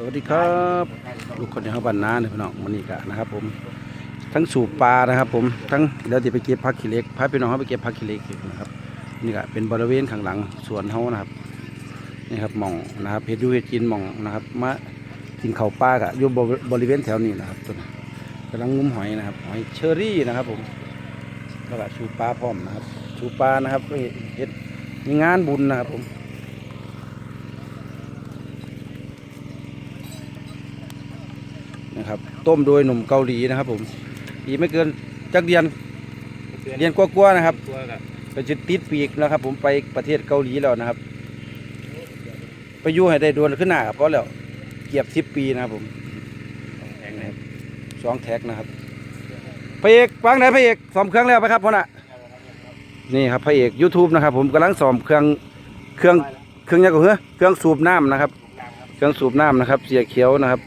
สวัสดีครับลูกคนในห้องบ้านนาเนี่ยพี่น้องมันนี่กะนะครับ ผม ทั้งสูบปลานะครับ ผมทั้งเดี๋ยวจะไปเก็บผักขี้เล็กพาพี่น้องเขาไปเก็บผักขี้เล็กนะครับนี่ก็เป็นบริเวณข้างหลังสวนเขานะครับนี่ครับหมองนะครับเห็ดยูเห็ดกินหมองนะครับมากินเข้าปลากะอยู่บริเวณแถวนี้นะครับต้นกำลังงุ้มหอยนะครับหอยเชอรี่นะครับ ผมแล้วก็สูบปลาพร้อมนะครับสูบปลานะครับเจ็ดมีงานบุญนะครับผม นะครับ ต้มโดยหนุ่มเกาหลีนะครับ ผมอีกไม่เกินจักเดือนเดือนกว่าๆนะครับตัวกับไปจุดติดปีกนะครับ ผมไปประเทศเกาหลีแล้วนะครับ ไปอยู่ให้ได้โดนขึ้นหน้าเพราะแล้วเกียบสิบปีนะครับผมแข็งนะครับสองแท็กนะครับพระเอกฟังไหนพระเอกซ้อมเครื่องแล้วไหมครับพ่อน่ะนี่ครับพระเอก YouTube นะครับ ผมกำลังซ้อมเครื่องเครื่องเครื่องยังก็เหรอเครื่องสูบน้ำนะครับ เครื่องสูบน้ำนะครับ เสียเขียวนะครับ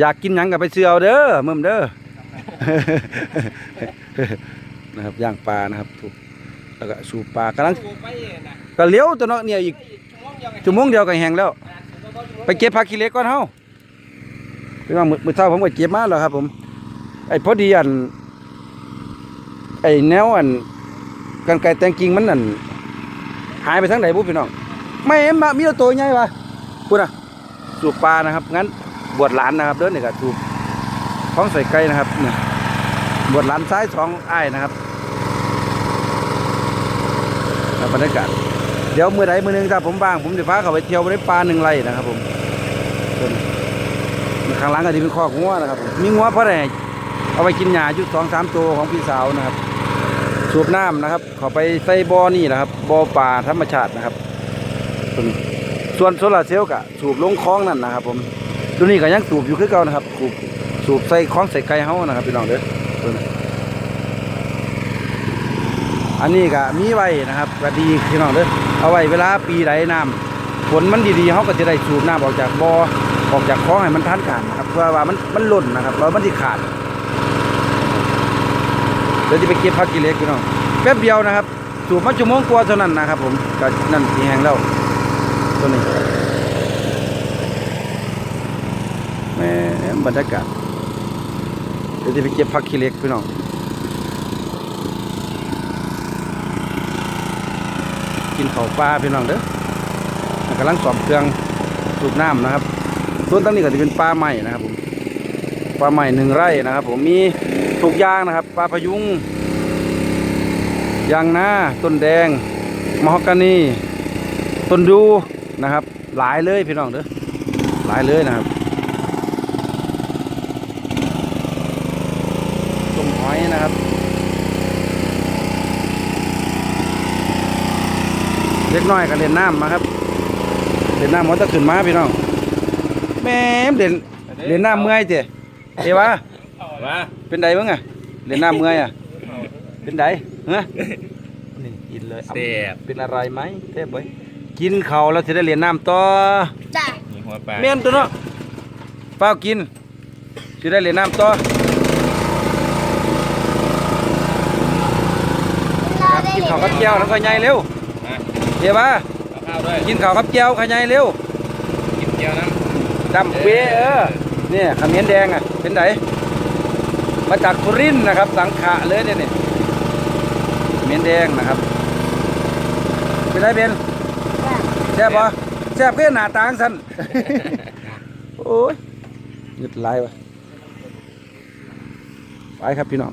อยากกินหยังกับไปเสือเอาเด้อมึมเด้อ นะครับย่างปลานะครับถูกแล้วก็สูบปลากำลังก็เลี้ยวตัวเนาะเนี่ยอีกชั่วโมงเดียวก็แห้งแล้ว ไปเก็บผักขี้เหล็กก่อนเฮาพี่น้องมื้อมื้อเช้าผมก็เก็บมาแล้วครับ ผม ไอ้พอดีอัน ไอ้แนวอันกันไก่แตงกิ่งมันนั่นหายไปทางไหนบุพี่น้อง ไม่เห็นมามีแต่ตัวใหญ่ปะพูดนะสูบปลานะครับงั้น บวชหลานนะครับเด้อนี่ก็สูบท้องใส่ไก่นะครับเนี่ยบวชหลานซ้ายสองอ้ายนะครับแล้วบรรยากาศเดี๋ยวมือใดมือหนึงถ้าผมบ้างผมจะพาเขาไปเที่ยวไปได้ปลาหนึ่งไร่นะครับ ผมส่วนข้างหลังก็จะเป็นคอกงัวนะครับ มีงัวเพราะอะไรเอาไปกินหญ้าอยู่สองสามตัวของพี่สาวนะครับ สูบน้ำนะครับเขาไปใส่บ่อนี่นะครับบ่อป่าธรรมชาตินะครับ ส่วนส่วนโซลาเซลล์กะสูบลงคลองนั่นนะครับ ผม ตัวนี้ก็ยังสูบอยู่คือเก่านะครับสูบสูบใส่คลองใส่ไก่เฮานะครับพี่น้องเด้อตัวนี้อันนี้ก็มีไว้นะครับก็ดีพี่น้องเด้อเอาไว้เวลาปีไหลน้ำฝนมันดีๆเขาก็จะได้สูบน้ำออกจากบ่อออกจากคลองให้มันทันการนะครับเพื่อว่ามันมันหล่นนะครับแล้วมันสิขาดเดี๋ยวจะไปเก็บผักกิเล็กพี่น้องแป๊บเดียวนะครับ สูบมาชั่วโมงกว่าเท่านั้นนะครับ ผมก็นั่นสีแหงแล้วตัวนี้ แหมบรรยากาศเดี๋ยวจะไปเก็บผักกิเล็กพี่น้องกินข้าวปลาพี่น้องเด้อกำลังสอบเครื่องสูบน้ำนะครับส่วนตั้งนี้ก็จะเป็นปลาใหม่นะครับผมปลาใหม่หนึ่งไร่นะครับ ผมมีทุกอย่างนะครับปลาพยุงยางนาต้นแดงมะฮอกกานีต้นดูนะครับ หลายเลยพี่น้องเด้อหลายเลยนะครับต้มหอยนะครับเล็กน้อยก็เล่นน้ำมาครับเล่นน้ำมันจะขึ้นมาพี่น้องแม่มเล่นเล่นน้ำเมื่อยเจ๊เอ้วะว่าเป็นไดบ้างอะเล่นน้ำเมื่อยอะเป็นไดฮะนี่กินเลยเสียบเป็นอะไรไหมเทพเว้ยกินเขาวแล้วจะได้เรียนน้ำต่อจ้ะมีหัวปลาเมียนตัวเนาะเปล่ากินจะได้เรียนน้ำต่อเราได้กินเห็นข้าวกับแก้วแล้วก็ใหญ่เร็วมา เดี๋ยวว่าเอาข้าวด้วยกินข้าวกับแก้วขยายเร็วกินเกี๊ยวน้ดำเป๊ะเออเนี่ยขมิ้นแดงอะเป็นไดมาจากสุรินทร์นะครับ สังขะเลยเนี่ยนี่ขมิ้นแดงนะครับเป็นไรเบนจ้ะแซ่บปะแซ่บก็หน้าตาจั่งสันโอ้ยหยุดไล่วะไปครับพี่น้อง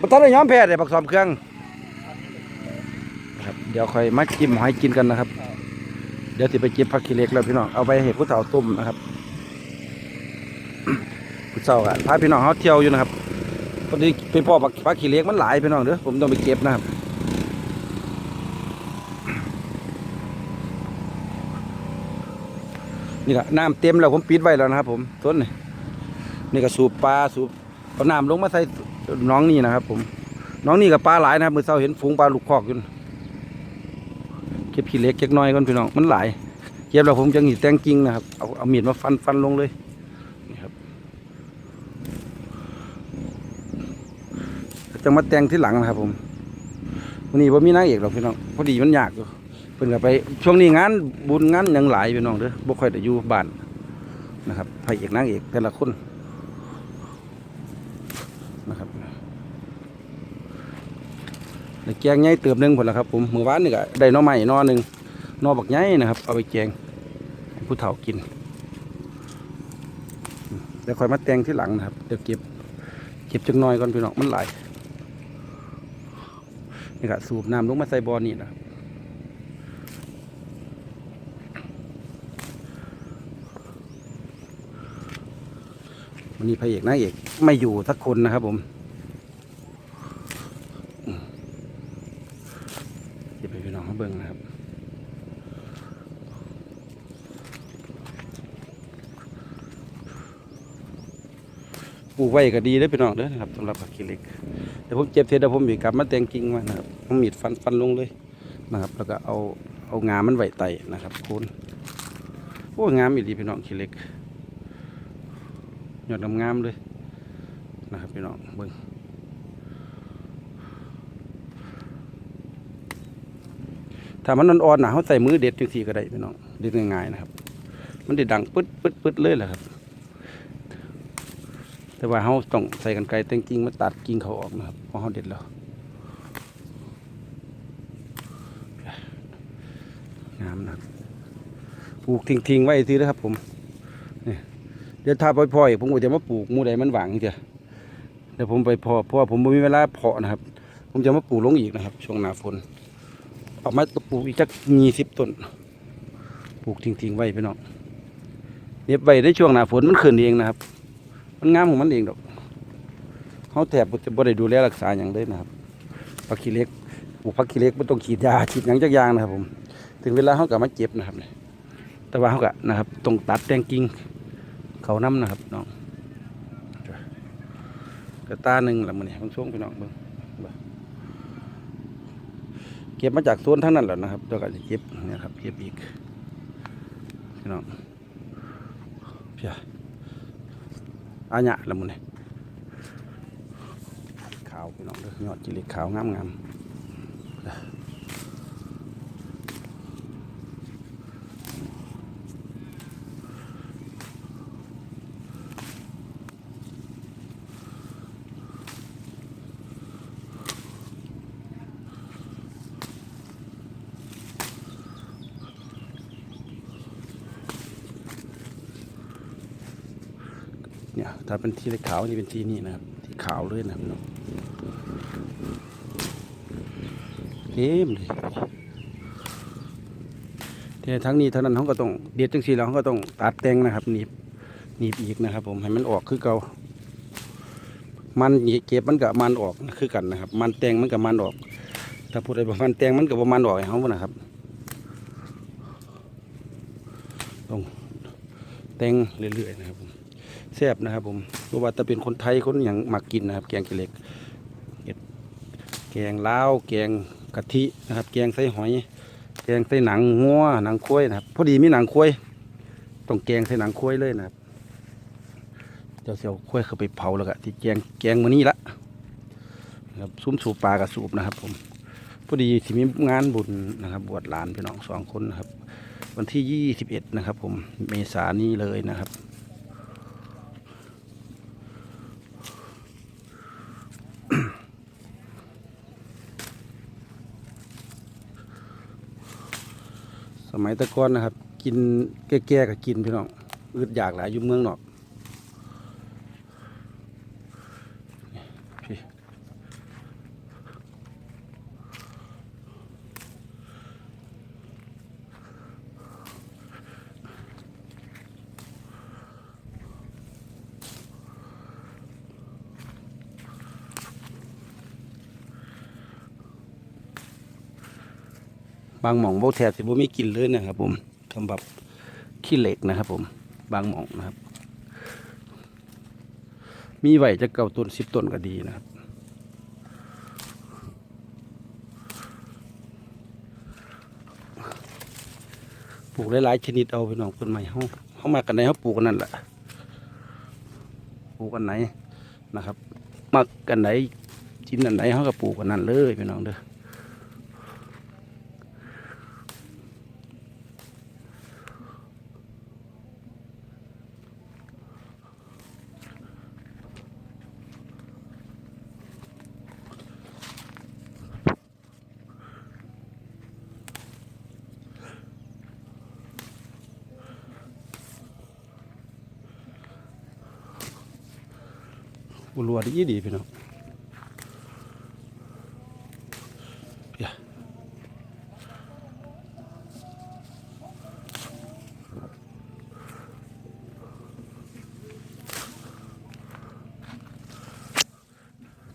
บ่ต้องได้ย้อมแพ้เลยปักสอมเครื่องนะครับ เดี๋ยวค่อยมาจิ้มหอยกินกันนะครับ เดี๋ยวสิไปเก็บผักขี้เหล็กแล้วพี่น้องเอาไปให้ผู้เฒ่าต้มนะครับผู้เฒ่าอะพาพี่น้องเขาเที่ยวอยู่นะครับพอดีไปพ่อผักผักขี้เหล็กมันหลายพี่น้องเด้อผมต้องไปเก็บนะครับนี่ก็น้ำเต็มแล้วผมปิดไว้แล้วนะครับ ผมต้นนี่นี่ก็สูบปลาสูบเอาน้ำลงมาใส่น้องนี่นะครับ ผมน้องนี่กับปลาหลายนะครับมือเช้าเห็นฝูงปลาลูกคอกอยู่ เก็บขี้เล็กเก็บน้อยก่อนพี่น้องมันหลายเก็บแล้วผมจะหนีแตงกิ่งนะครับเอาเอามีดมาฟันฟันลงเลยนี่ครับจะมาแตงที่หลังนะครับ ผมวันนี้ว่ามีนางเอกหรอกพี่น้องพอดีมันยากอยู่เพิ่นก็ไปช่วงนี้งานบุญงานยังหลายพี่น้องเด้อบ่ค่อยได้อยู่บ้านนะครับพระเอกนางเอกแต่ละคนนะครับ ได้แกงใหญ่เติมหนึงพุ่นละครับผมมื้อวานนี่ก็ได้น่อไม้หน่อหนึ่งน่อบักใหญ่นะครับ เอาไปแกงผู้เฒ่ากินเดี๋ยวคอยมาแตงที่หลังนะครับเดี๋ยวเก็บเก็บจักหน่อยก่อนพี่น้องมันไหลนี่ก็สูบน้ำลงมาใส่บ่อนี่นะครับวันนี้พระเอกนางเอกไม่อยู่สักคนนะครับผมอืมเดี๋ยวไปพี่น้องมาเบิ่งนะครับ ปลูก ไว้ก็ดีได้พี่น้องเด้อนะครับสำหรับผักขี้เหล็กเดี๋ยวผมเจ็บเสร็จเดี๋ยวผมมีกลับมาแต่งกิ่งมานะครับผมมีดฟันฟันลงเลยนะครับ แล้วก็เอาเอางามันไว้ไตนะครับโคนโอ้งามอีดีพี่น้องขี้เหล็กยอดงามเลยนะครับพี่น้องเบิ่งถ้ามันอ่อนๆนะเขาใส่มือเด็ดจังซี่ก็ได้พี่น้องเด็ดง่ายๆนะครับ มันได้ดังปึ๊ดปึ๊ดปึ๊ดเลยแหละครับ แต่ว่าเขาต้องใส่กันไกลแต่งกิ่งมาตัดกิ่งเขาออกนะครับเพราะเขาเด็ดแล้วงามนะครับปลูกทิ้งๆไว้ทีนะครับผมเดี๋ยวถ้าปพ่ออีกผมก็จะมาปลูกมูใดมันหวังเจ้ะเดี๋ยวผมไปเพอเพราะผมไม่มีเวลาเพาะนะครับ ผมจะมาปลูกลงอีกนะครับ ช่วงหน้าฝนเอามาปลูกอีกจักยี่สิบต้นปลูกทิ้งๆไว้พี่น้องเน็บไว้ในช่วงหน้าฝนมันขึ้นเองนะครับ มันงามของมันเองดอกเขาแทบจะบ่ได้ดูแลรักษาอย่างเลยนะครับผักขี้เล็กปลูกผักขี้เล็กไม่ต้องฉีดยาฉีดหยังจักอยางนะครับ ผม ถึงเวลาเขาก็มาเจ็บนะครับเนี่ยแต่ว่าเขาก็นะครับต้องตัดแตงกิ่งเขาน้ำนะครับน้องกระตาหนึ่งละมันนี่บางช่วงพี่น้องเบิ่งเก็บมาจากสวนทั้งนั้นแหละนะครับแล้วก็จะเก็บเนี่ยครับเก็บอีกพี่น้องเพีย อาญะละมุนเลยขาวพี่น้องเด้อยอดจิลิขาวงามงาม ถ้าเป็นที่ขาวนี่เป็นที่นี่นะครับ ที่ขาวเลยนะครับพี่น้องเอ็มเลยแต่ทั้งนี้ทั้งนั้นเขาก็ต้องเด็ดจังสีแล้วเขาก็ต้องตัดแต่งนะครับหนีบหนีบอีกนะครับ ผมให้มันออกคือเก่ามันเก็บมันกับมันออกคือกันนะครับ มันแต่งมันกับมันออก ถ้าพูดอะไรประมาณแต่งมันกับประมาณออกให้เขาบ่นะครับต้องแต่งเรื่อยๆนะครับผม แซ่บนะครับผมเพราะว่าถ้าเป็นคนไทยคนอย่างมักกินนะครับ แกงขี้เล็กเห็ดแกงลาวแกงกะทินะครับ แกงใส่หอย แกงใส่หนังงัวหนังควายนะครับ พอดีมีหนังควายต้องแกงใส่หนังควายเลยนะครับเจ้าเสี่ยวควายเขาไปเผาแล้วก็ที่แกงแกงมื้อนี้ละนะครับซุ้มสูบปลากับสูบนะครับผมพอดีที่มีงานบุญนะครับ บวชหลานพี่น้องสองคนนะครับ วันที่ยี่สิบเอ็ดนะครับ ผมเมษานี้เลยนะครับ ส มัยตะกอนนะครับ กินแก่ๆก็กินพี่น้องอึดอยากหลายอยู่เมืองนอกพี่ บางหม่องบ่แทบสิบ่มีกินเลยนะครับ ผมสำหรับขี้เหล็กนะครับ ผม บางหม่องนะครับ มีไหวจะเก่าต้นสิบต้นก็ดีนะครับปลูกหลายๆชนิดเอาไปน้องต้นไม้เฮาเฮามากันไหนเฮาปลูกกันนั่นแหละปลูกกันไหนนะครับ มักกันไหนชิ้นอันไหนเฮาก็ปลูกกันนั่นเลยพี่น้องเด้อ บัวรัวดีดีพี่น้องเดี๋ยว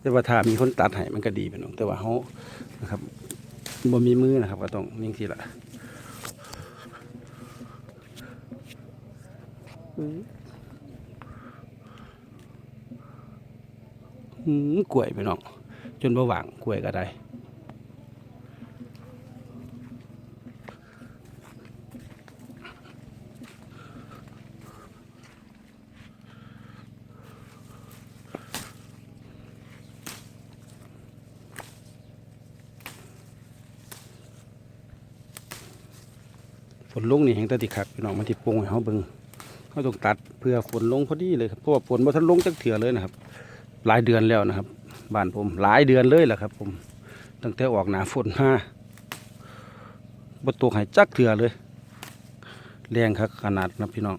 แต่ว่าถ้ามีคนตัดให้มันก็ดีพี่น้องแต่ว่าเขานะครับบ่มีมือนะครับ ก็ต้องนิ่งทีละอืม กล้วยพี่น้องจนบ่หว่างกล้วยก็ได้ฝนลงนี่แห่งแตติคักพี่น้องมันที่ปงให้เฮาเบิงเฮาต้องตัดเพื่อฝนลงพอดีเลยครับเพราะว่าฝนบ่ทันลงจักเถื่อเลยนะครับ หลายเดือนแล้วนะครับบ้านผมหลายเดือนเลยแหละครับ ผม ตั้งแต่ออกหนาฝนมาบ่ตกหายจักเถื่อเลยแรงครับขนาดนะพี่น้อง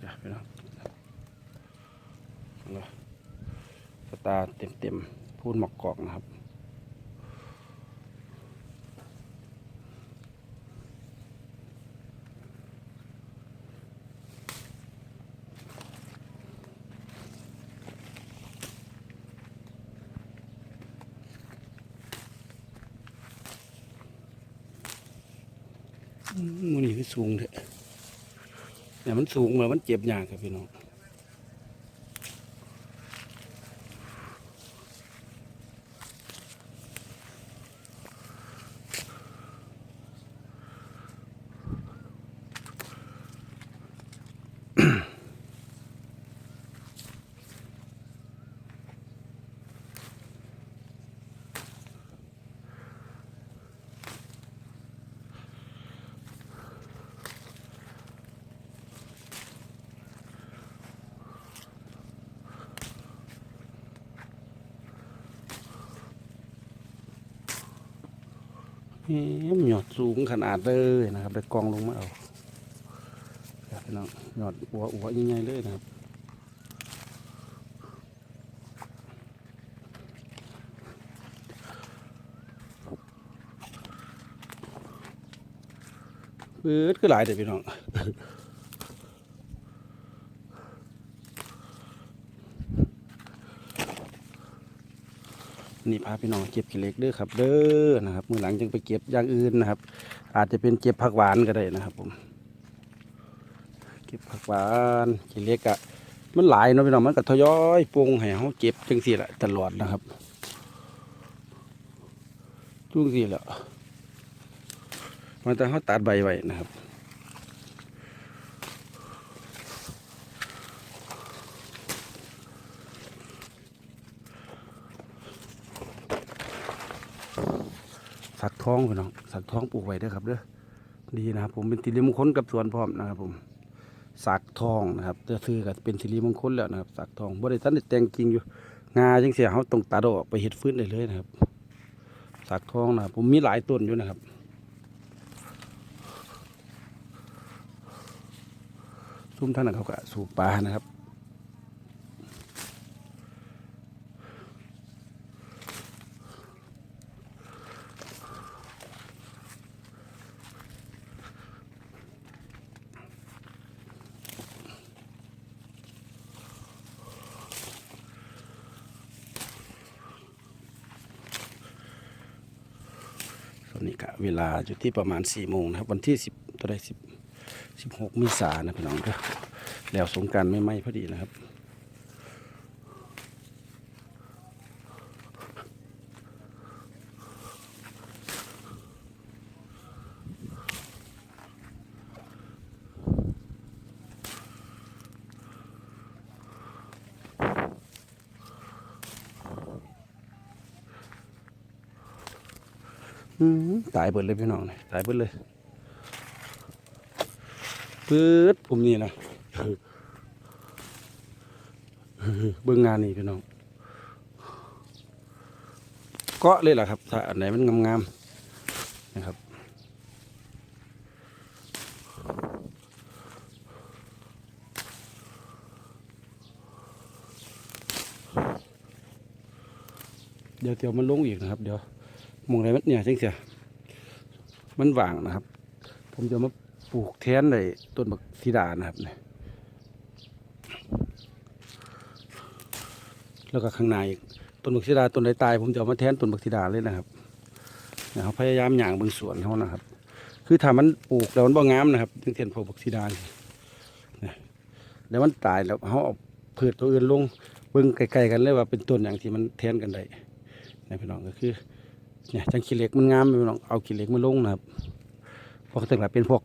เดี๋ยวพี่น้องเอาล่ะสตาร์เต็มๆพูนหมอกกอกนะครับ อื มันนี่คือสูงเถอะเนี่ยมันสูงแล้วมันเจ็บยากครับพี่น้อง หยอดสูงขนาดเลยนะครับได้กองลงมาเอาครับพี่น้องหยอดหัวอัวใหญ่ๆเลยนะครับเบิดก็หลายเด็ดพี่น้อง นี่พาพี่น้องเก็บขี้เหล็กเด้อครับเด้อนะครับมือหลังจึงไปเก็บอย่างอื่นนะครับ อาจจะเป็นเก็บผักหวานก็ได้นะครับผม เก็บผักหวานขี้เหล็กอะมันหลายเนาะพี่น้องมันก็ทยอยปรุงให้เขาเก็บจังสี่แหละตลอดนะครับจุงสี่แหละมันแต่เขาตัดใบไว้นะครับ ท้องพี่น้องสักท้องปลูกไว้ด้อครับเด้อดีนะครับผมเป็นสิริมงคลกับสวนพร้อมนะครับผมสักทองนะครับเตื้อซื้อก็เป็นสิริมงคลแล้วนะครับสักทองบ่ได้ทันได้แต่งจริงอยู่งาจังเสียเขาต้องตัดออกไปเฮ็ดฟื้นได้เลยนะครับสักทองนะผมมีหลายต้นอยู่นะครับซุ่มท่านนนเขาก็สูบปลานะครับ เวลาอยู่ที่ประมาณ4ี่โมงนะครับ วันที่สิบตัวได้สิบสิบหกมิสานะพี่น้องก็แล้วสงการไม่ไหม้พอดีนะครับ ตายเบิดเลยพี่น้องนี่ตายเบิดเลยปื๊ดผมนี่นะเบิ่งงานนี่พี่น้องเกาะเลยล่ะครับ ถ้าอันไหนมันงามๆนะครับเดี๋ยวเดี๋ยวมันลงอีกนะครับ เดี๋ยว มองไหนมันเนี่ยจังเสียมันว่างนะครับ ผมจะมาปลูกแทนในต้นบักสีดานะครับเนี่ยแล้วก็ข้างในอีกต้นบักสีดาต้นใดตาย ผมจะเอามาแทนต้นบักสีดาเลยนะครับนะครับพยายามหย่างบางสวนเขานะครับ คือถ้ามันปลูกแล้วมันบ่งามนะครับจังเทียนพวกบักสีดานี่นะแล้วมันตายแล้วเขาเอาพืชตัวอื่นลงเบิ่งไกลๆกันเลยว่าเป็นต้นอย่างที่มันแทนกันได้นะพี่น้องก็คือ เนี่ยจังขี้เหล็กมันงามพี่น้องเอาขี้เหล็กมาลงนะครับพวกต่างๆเป็นพวก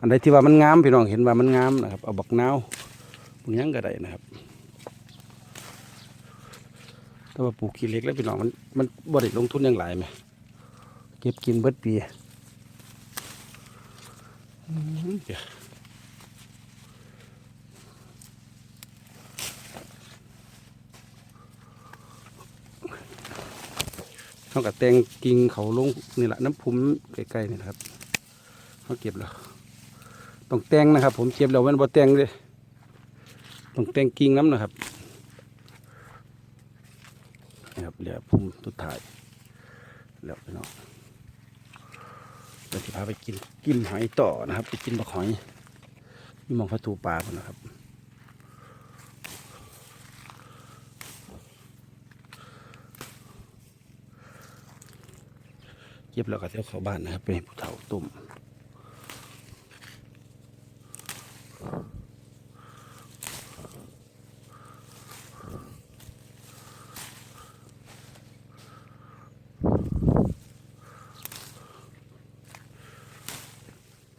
อันใดที่ว่ามันงามพี่น้องเห็นว่ามันงามนะครับ เอาบักนาวพวกหยังก็ได้นะครับถ้าว่าปลูกขี้เหล็กแล้วพี่น้องมันมันบ่ได้ลงทุนอย่างหลายไหมเก็บกินเบิดปี เขากับแตงกิ่งเขาลงนี่แหละน้ำพุมใกล้ๆนี่ครับเขาเก็บแล้วต้องแตงนะครับ ผมเก็บแล้วมันบ่แตงเลยต้องแตงกิ่งน้ำนะครับนะครับเหลือพุ่มสุดท้ายแล้วพี่น้องเดี๋ยวจะพาไปกินกินหอยต่อนะครับ ไปกินบักหอยนี่มองประตูปลาคนนะครับ ก็บแล้วก็เที่ยวเข้าบ้านนะครับไปให้ผู้เฒ่าตุ่ม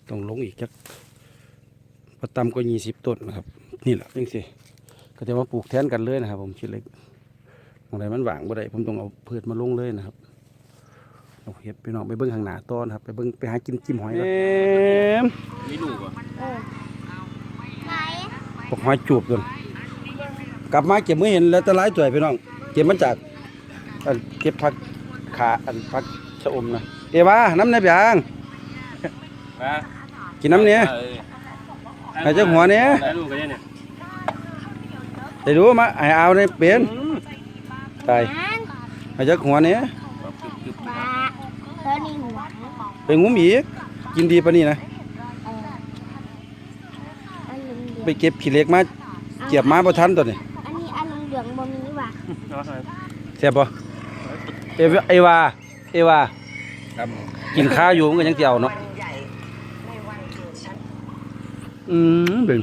ต้องลงอีกจักประตำก็ยี่สิบต้นนะครับ นี่แหละจังสิก็จะมาปลูกแทนกันเลยนะครับ ผมชิ้นเล็กตรงไหนมันหว่างบ่ได้ผมต้องเอาพืชมาลงเลยนะครับ เอาเห็ดไปน้องไปเบิ้งข้างหน้าต้นครับ ไปเบิ้งไปหากินจิ้มหอยกันมีลูกอะไหนปกหอยจูบกันกลับมาเก็บมือเห็นแล้วแตะไลายตัวพี่น้อง เก็บมาจากอันเก็บผักขาอันผักชะอมนะเอวาน้ำในยางมากินน้ำเนี้ยเออให้เจ้าหัวเนี่ยได้ลูกกันเนี่ยเนี่ยได้รู้มาให้เอาในเป็นตายนั่นให้เจ้าหัวเนี่ย แบบกึบกึบ ปลาตัวนี้หัว ไป งุ้มอีกกินดีปะนี่นะเอออันเหลืองไปเก็บขี้เหล็กมาเก็บมาบ่ทันตัวนี้อันนี้อันเหลืองๆบ่มีว่ะแซ่บบ่เอวเอวาเอวาครับกินข้าวอยู่มันก็ยังสิเอาเนาะอืมเบิ่ง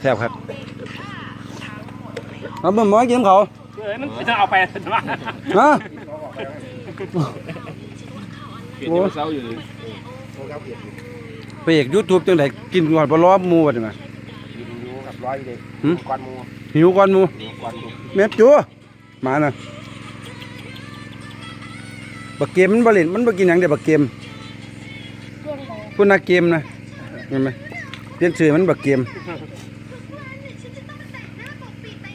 แซ่บครับเอาเบิ่งหมอกินเขาวเอ้ยมันจะเอาไปทำไมฮะ เห็นอยู่เศร้าอยู่เลยไปเอก YouTube จังไดกินก่อนบ่รอหมู่บัดนี้มา อยู่กับร้อยเด็กหึ ก้อนมูหิวก่อนหมู่ก้อนมูแม่จัวมาน่ะบักเกมมันบ่เล่นมันบ่กินหยังเด้บักเกมเพื่อนเลยพุ่นนักเกมนะเห็นไหมเปลี่ยนชื่อมันบักเกม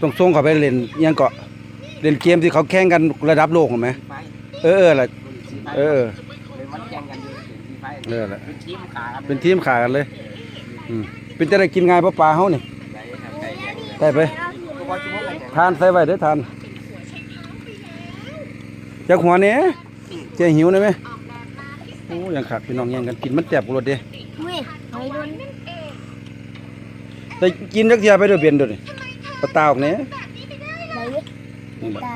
ต้องส่งเขาไปเล่นอิหยังเกาะเล่นเกมที่เขาแข่งกันระดับโลกเห็นไหมเออเออล่ะเออเออ เป็นวันแข่งกันอยู่ สีไฟเออล่ะเป็นทีมขากันเป็นทีมขากันเลยอืมเป็นจะได้กินง่ายปะปลาเฮานี่ใจครับใจแข็งเลยได้ไปก็ว่าชั่วโมงกันเนี่ยทานใส่ไว้เด้อทานจากหัวนี้เจ๊หิวได้ไหมโอ้ยังขาดพี่น้องแย่งกันกินมันแจ็บกรดเด้อุ้ยหอยโดนได้กินจักเทียไปเด้อเบียนเด้อนี่ปลาตาออกนี้ไหนตา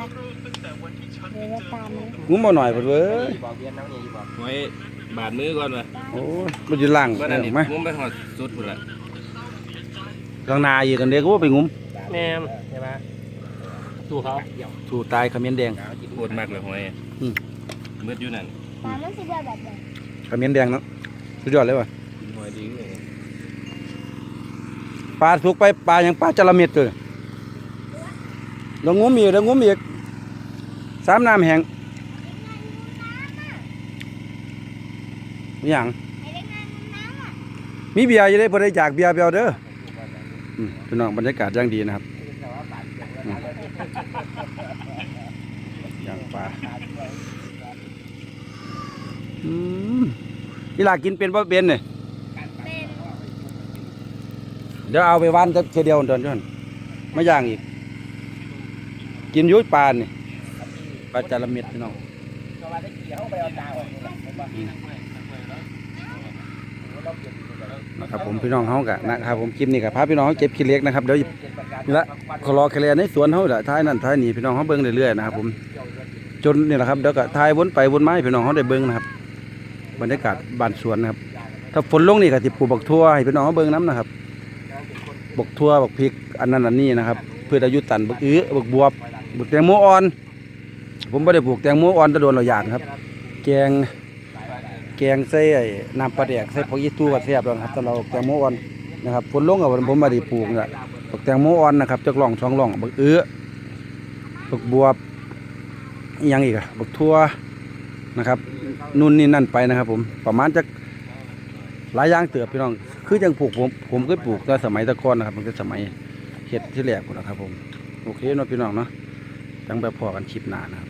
เดี๋ยวตามันงุ้มบ่หน่อยเพิ่นเว้ย บอกเบียนน้องนี่บอกไว้บาดมือก่อนเลยโอ้ยมันอยู่ล่างก็เอนั่นอนี่ไหมงุ้มไปหอดสุดหมดละข้างหนาอีกกันเด้ก็ว่าไปงุ้มแนมใช่ไหมสู้เขาถูตายเขมิ้นแดงโคตรมากเลยหอยอืมมืดอยู่นั่นตามันสิได้แบบไหนเขมิ้นแดงเนาะสุดยอดเลยว่ะกินหอยดีเลยปลาสุกไปปลายังปลาจระเม็ดเลยแล้วงุ้มอีกแล้วงุ้มอีกสามน้ำแห้ง มีหยังไอ้เล็กน้อยมันน้ำอะมีเบียร์อยู่ได้พอได้จากเบียร์เบียวเด้อพี่น้องบรรยากาศย่างดีนะครับอย่างปลาอืมอีหลากินเป็นบ่เป็นเนี่ยเดี๋ยวเอาไปวานจะเทเดียวเดินจนไม่ย่างอีก กินยุ้ยปลาเนี่ยปลาจาระเม็ดพี่น้องอ นะครับผมพี่น้องเฮากะนะครับผมคลิปนี้กับพาพี่น้องเขาเก็บขี้เล็กนะครับเดี๋ยวนี่ละขอรอแคลในสวนเฮาละท้ายนั่นท้ายนี่พี่น้องเขาเบิ่งเรื่อยๆนะครับผมจนนี่แหละครับเดี๋ยวก็ทายวนไปวนมาให้พี่น้องเขาได้เบิ่งนะครับ บรรยากาศบ้านสวนนะครับ ถ้าฝนลงนี่ก็สิปลูกบักทั่วให้พี่น้องเขาเบิ่งน้ำนะครับบักทั่วบักพริกอันนั้นอันนี้นะครับเพื่ออายุตันบักอื้อบักบวบบักแตงโมอ่อน ผมไม่ได้ปลูกแตงโมอ่อนแตะโดนเราอยากครับ แกง แกงใส่ไอ้น้ำปลาแดกใส่ผักยีตู้ก็แซ่บแล้วนะครับแต่เราแตงโมอ่อนนะครับฝนลงกับผมม่ได้ปลูกนี่บักแตงโมอ่อนนะครับจักล่องช่องล่องบักอื้อบักบวบยังอีกอะบักทั่วนะครับนู่นนี่นั่นไปนะครับ ผมประมาณจักหลายอย่างเติบพี่น้อง คือจังปลูกผมผมเคยปลูกตอนสมัยตะกอนนะครับ มันก็สมัยเฮ็ดที่แรกนะครับ ผมโอเคเนาะพี่น้องเนาะจังแบบพอกันคลิปหน้านะครับ